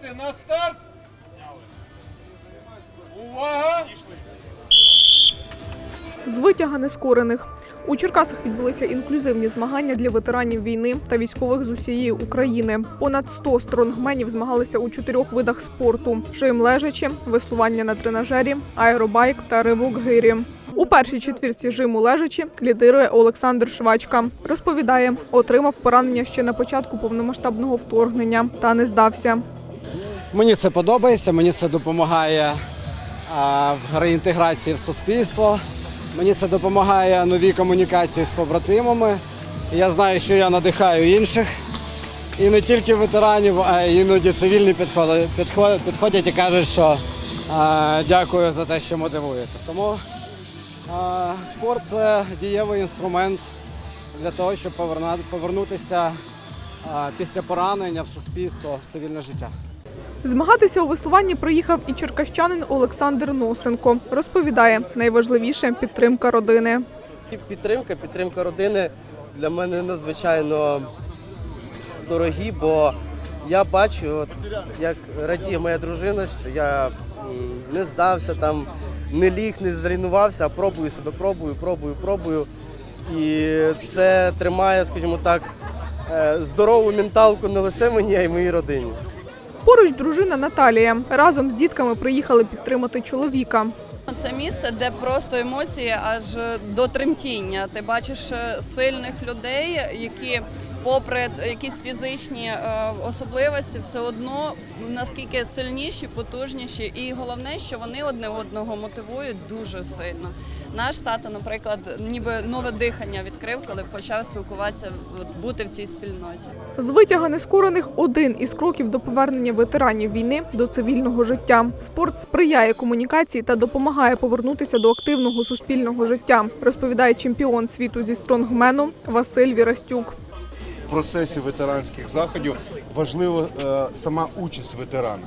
Станьте на старт. Увага! З витяга нескорених. У Черкасах відбулися інклюзивні змагання для ветеранів війни та військових з усієї України. Понад 100 стронгменів змагалися у чотирьох видах спорту: жим лежачі, веслування на тренажері, аеробайк та ривок гирі. У першій четвірці жиму лежачі лідирує Олександр Швачка. Розповідає, отримав поранення ще на початку повномасштабного вторгнення та не здався. Мені це подобається, мені це допомагає в реінтеграції в суспільство. Мені це допомагає новій комунікації з побратимами. Я знаю, що я надихаю інших. І не тільки ветеранів, а й іноді цивільні підходять, і кажуть, що дякую за те, що мотивуєте. Тому спорт це дієвий інструмент для того, щоб повернутися після поранення в суспільство, в цивільне життя. Змагатися у веслуванні приїхав і черкащанин Олександр Носенко. Розповідає, найважливіше підтримка родини. Підтримка, підтримка родини для мене надзвичайно дорогі, бо я бачу, от, як радіє моя дружина, що я не здався, там, не ліг, не зруйнувався, а пробую себе, пробую, пробую, пробую. І це тримає, скажімо так, е, здорову менталку не лише мені, а й моїй родині. Поруч дружина Наталія. Разом з дітками приїхали підтримати чоловіка. Це місце, де просто емоції аж до тремтіння. Ти бачиш е, сильних людей, які, попри якісь фізичні е, особливості, все одно наскільки сильніші, потужніші, і головне, що вони одне одного мотивують дуже сильно. Наш тато, наприклад, ніби нове дихання відкрив, коли почав спілкуватися, бути в цій спільноті. З витяга нескорених один із кроків до повернення ветеранів війни до цивільного життя. Спорт сприяє комунікації та допомагає повернутися до активного суспільного життя, розповідає чемпіон світу зі стронгмену Василь Вірастюк. Процесі ветеранських заходів важлива е, сама участь ветерана.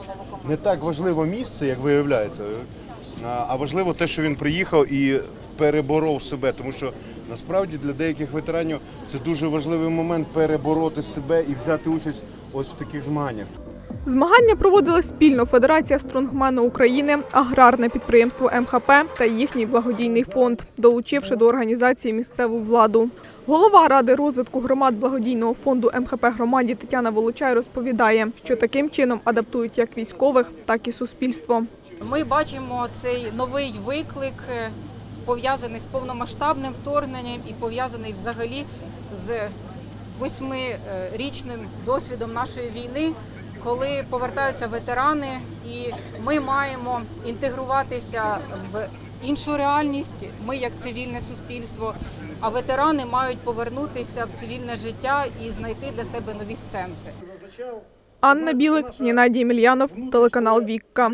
Не так важливо місце, як виявляється, е, а важливо те, що він приїхав і переборов себе. Тому що насправді для деяких ветеранів це дуже важливий момент перебороти себе і взяти участь ось в таких змаганнях. Змагання проводила спільно Федерація стронгмену України, аграрне підприємство МХП та їхній благодійний фонд, долучивши до організації місцеву владу. Голова ради розвитку громад благодійного фонду МХП громаді Тетяна Волочай розповідає, що таким чином адаптують як військових, так і суспільство. Ми бачимо цей новий виклик, е, пов'язаний з повномасштабним вторгненням і пов'язаний взагалі з восьмирічним досвідом нашої війни, коли повертаються ветерани, і ми маємо інтегруватися в іншу реальність. Ми як цивільне суспільство. А ветерани мають повернутися в цивільне життя і знайти для себе нові сенси. Анна Білик, Геннадій Мільянов, телеканал Вікка.